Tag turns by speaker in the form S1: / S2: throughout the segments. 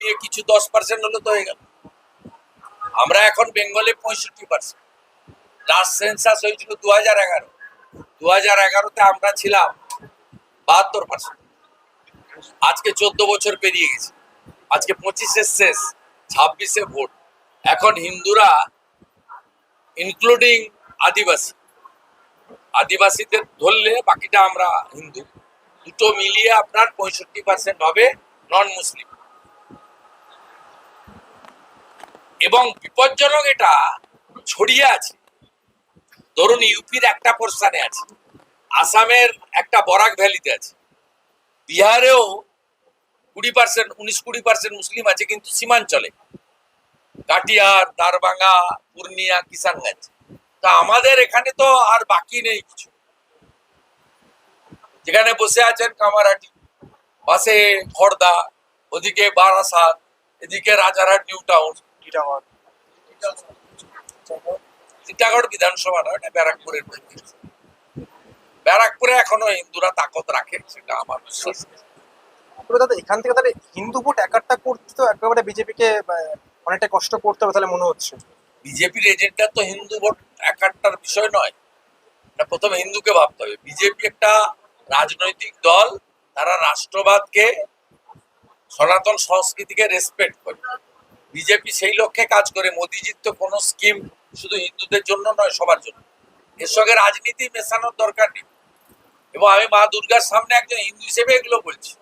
S1: দিয়ে কিছু দশ পার্সেন্ট হলে তো হয়ে গেল। আমরা এখন বেঙ্গলে পঁয়ষট্টি পার্সেন্ট লাস্ট সেন্সাস হয়েছিল দু হাজার এগারো। দু হাজার এগারোতে আমরা ছিলাম বাহাত্তর পার্সেন্ট আজকে চোদ্দ বছর পেরিয়ে গেছে। আজকে পঁচিশে শেষ, ছাব্বিশে ভোট। এখন হিন্দুরা ইনক্লুডিং আদিবাসী। আদিবাসীদের ধরলে বাকিটা আমরা হিন্দু। দুটো মিলিয়ে আপনার পঁয়ষট্টি পার্সেন্ট হবে নন মুসলিম এবং বিপজ্জনক এটা ছড়িয়ে আছে। ধরুন, ইউপির একটা পোর্শনে আছে, আসামের একটা বরাক ভ্যালিতে আছে। বিহারেও কুড়ি পার্সেন্ট উনিশ কুড়ি পার্সেন্ট মুসলিম আছে, কিন্তু সীমাঞ্চলে। কাটিয়ার দারবাঙ্গা পূর্ণিয়া, কিষানগঞ্জ। তা আমাদের এখানে তো আর বাকি নেই কিছু। যেখানে বসে আছেন কামারহাটি পাশে খড়দা ওদিকে বারাসাত, এদিকে রাজারহাট, নিউ টাউন।
S2: টিটাগড়
S1: চিটাগড় বিধানসভা নয় এটা ব্যারাকপুরের মধ্যে ব্যারাকপুরে এখনও হিন্দুরা তাকত রাখে সেটা আমার বিশ্বাস।
S2: দাদা এখান থেকে তাহলে হিন্দু ভোট একাট্টা করতে তো একেবারে বিজেপিকে অনেকটা কষ্ট করতে হবে তাহলে মনে হচ্ছে।
S1: বিজেপির এজেন্ডা তো হিন্দু ভোট একাট্টার বিষয় নয়। প্রথমে হিন্দুকে ভাবতে হবে। বিজেপি একটা রাজনৈতিক দল তারা রাষ্ট্রবাদকে সনাতন সংস্কৃতিকে রেসপেক্ট করে। বিজেপি সেই লক্ষ্যে কাজ করে। মোদিজির তো কোনো স্কিম শুধু হিন্দুদের জন্য নয়, সবার জন্য। এর সঙ্গে রাজনীতি মেশানোর দরকার নেই। এবং আমি মা দুর্গার সামনে একজন হিন্দু হিসেবে এগুলো বলছি।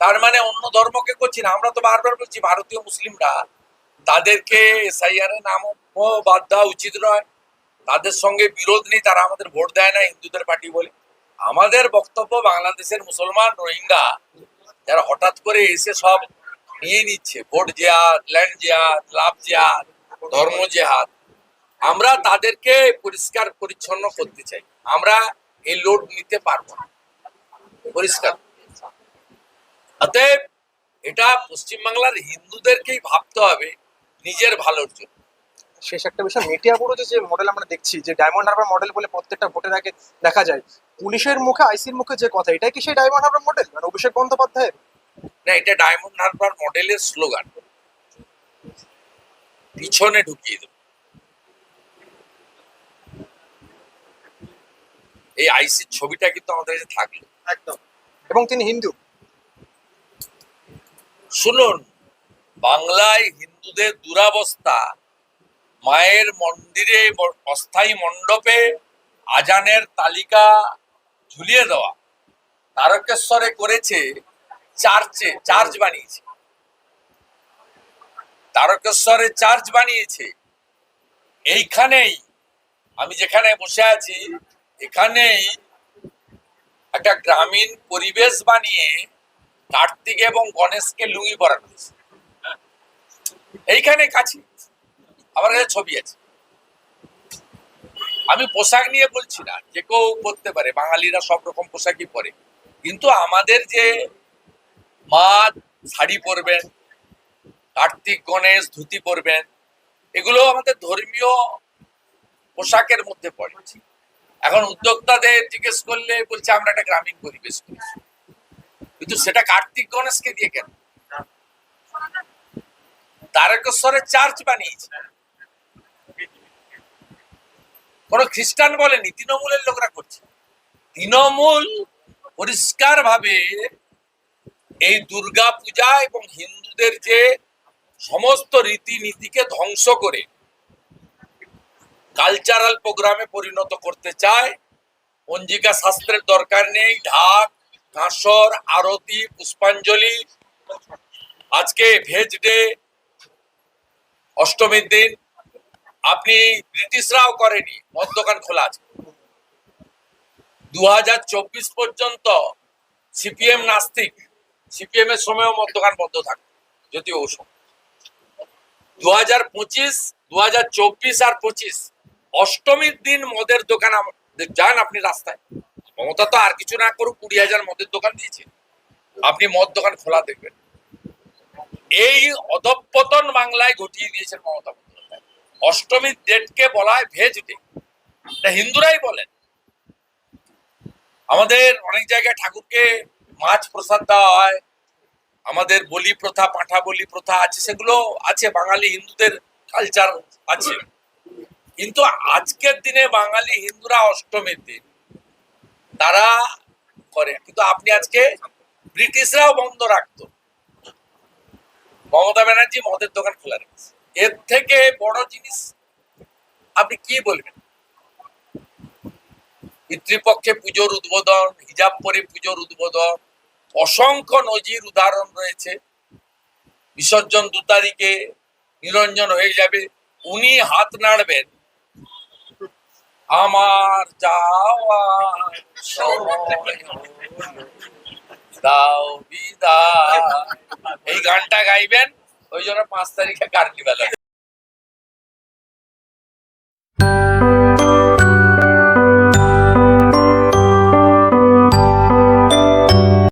S1: তার মানে অন্য ধর্মকে করছি না। আমরা তো বারবার বলছি, ভারতীয় মুসলিমরা তাদেরকে এসআইআর এর নাম বাদ দেওয়া উচিত নয়। তাদের সঙ্গে বিরোধ নেই। তারা আমাদের ভোট দেয় না হিন্দুদের পার্টি বলে। আমাদের বক্তব্য বাংলাদেশের মুসলমান রোহিঙ্গা। যারা হঠাৎ করে এসে সব নিয়ে নিচ্ছে। ভোট জেহাদ, ল্যান্ড জেহাদ, লাভ জেহাদ, ধর্ম জেহাদ। আমরা তাদেরকে পরিষ্কার, পরিচ্ছন্ন করতে চাই। আমরা এই লোড নিতে পারব না। পরিষ্কার। অতএব এটা পশ্চিমবাংলার হিন্দুদেরকেই ভাবতে হবে নিজের ভালোর জন্য।
S2: শেষ একটা বিষয় মেটিয়াপুরো যে যে মডেল আমরা দেখছি, যে ডায়মন্ড হারবার মডেল বলে প্রত্যেকটা ভোটের আগে দেখা যায়, পুলিশের মুখে আইসির মুখে যে কথা, এটাই কি সেই ডায়মন্ড হারবার মডেল মানে অভিষেক বন্দ্যোপাধ্যায়ের?
S1: না এটা ডায়মন্ড হারবার মডেলের স্লোগান পিছনে ঢুকিয়ে দেব। এই আইসির ছবিটা কিন্তু আমাদের কাছে থাকল।
S2: একদম। এবং তিনি হিন্দু।
S1: শুনুন বাংলায় হিন্দুদের দুরাবস্থা মায়ের মন্দিরে অস্থায়ী মণ্ডপে আজানের তালিকা ঝুলিয়ে দেওয়া তারকেশ্বরে করেছে চার্চে, চার্চ বানিয়েছে। তারকেশ্বরে চার্চ বানিয়েছে। এইখানেই আমি যেখানে বসে আছি, এখানেই একটা গ্রামীণ পরিবেশ বানিয়ে কার্তিক এবং গণেশকে লুঙ্গি পরানো হয়েছে। এইখানে কাছে, আমার কাছে ছবি আছে। আমি পোশাক নিয়ে বলছি না, যে কেউ পরতে পারে, বাঙালিরা সব রকম পোশাকই পরে। কিন্তু আমাদের যে মা শাড়ি পরবেন, কার্তিক, গণেশ, ধুতি পরবেন এগুলো আমাদের ধর্মীয় পোশাকের মধ্যে পড়ে। এখন উদ্যোক্তাদের জিজ্ঞেস করলে বলছে, আমরা একটা গ্রামীণ পরিবেশ করেছি। কিন্তু সেটা কার্তিক, গণেশকে দিয়ে কেন? তারকেশ্বরে চার্চ বানিয়েছে। কোন খ্রিস্টান বলেনি, তৃণমূলের লোকরা করছে। তৃণমূল পরিষ্কার ভাবে এই দুর্গা পূজা এবং হিন্দুদের যে সমস্ত রীতিনীতিকে ধ্বংস করে কালচারাল প্রোগ্রামে পরিণত করতে চায়, পঞ্জিকা শাস্ত্রের দরকার নেই, ঢাক, কাঁসর, আরতি, পুষ্পাঞ্জলি। আজকে ভেজ ডে অষ্টমীর দিন। আপনি ব্রিটিশরাও করেনি মদ দোকান খোলা আছে। দু হাজার চব্বিশ পর্যন্ত সিপিএম নাস্তিক সিপিএম এর সময়ও মদ দোকান বন্ধ থাকে যদিও ও সময়। দু হাজার পঁচিশ দু হাজার চব্বিশ আর পঁচিশ, অষ্টমীর দিন মদের দোকান যান আপনি রাস্তায়। মমতা তো আর কিছু না করুক, কুড়ি হাজার মদের দোকান দিয়েছে। আপনি মদ দোকান খোলা দেখবেন। এই অধঃপতন বাংলায় ঘটিয়ে দিয়েছেন মমতা বন্দ্যোপাধ্যায়। অষ্টমীর ডেটকে বলা হয় ভেজ ডে। হিন্দুরাই বলেন। আমাদের অনেক জায়গায় ঠাকুরকে মাছ প্রসাদ দেওয়া হয়। আমাদের বলি প্রথা, পাঠা বলি প্রথা আছে, সেগুলো আছে। বাঙালি হিন্দুদের কালচার আছে। কিন্তু আজকের দিনে বাঙালি হিন্দুরা অষ্টমীর দিন। তারা করে। কিন্তু আপনি আজকে ব্রিটিশরাও বন্ধ রাখতো। মমতা ব্যানার্জি মদের দোকান খোলা রেখেছে। এর থেকে বড় জিনিস আপনি কি বলবেন? পিতৃপক্ষে পুজোর উদ্বোধন, হিজাব পরে পুজোর উদ্বোধন, অসংখ্য নজির উদাহরণ রয়েছে। বিসর্জন দু তারিখে নিরঞ্জন হয়ে যাবে, উনি হাত নাড়বেন। আমার দাও এই গানটা গাইবেন, ওই জন্য পাঁচ তারিখে কার্নিভাল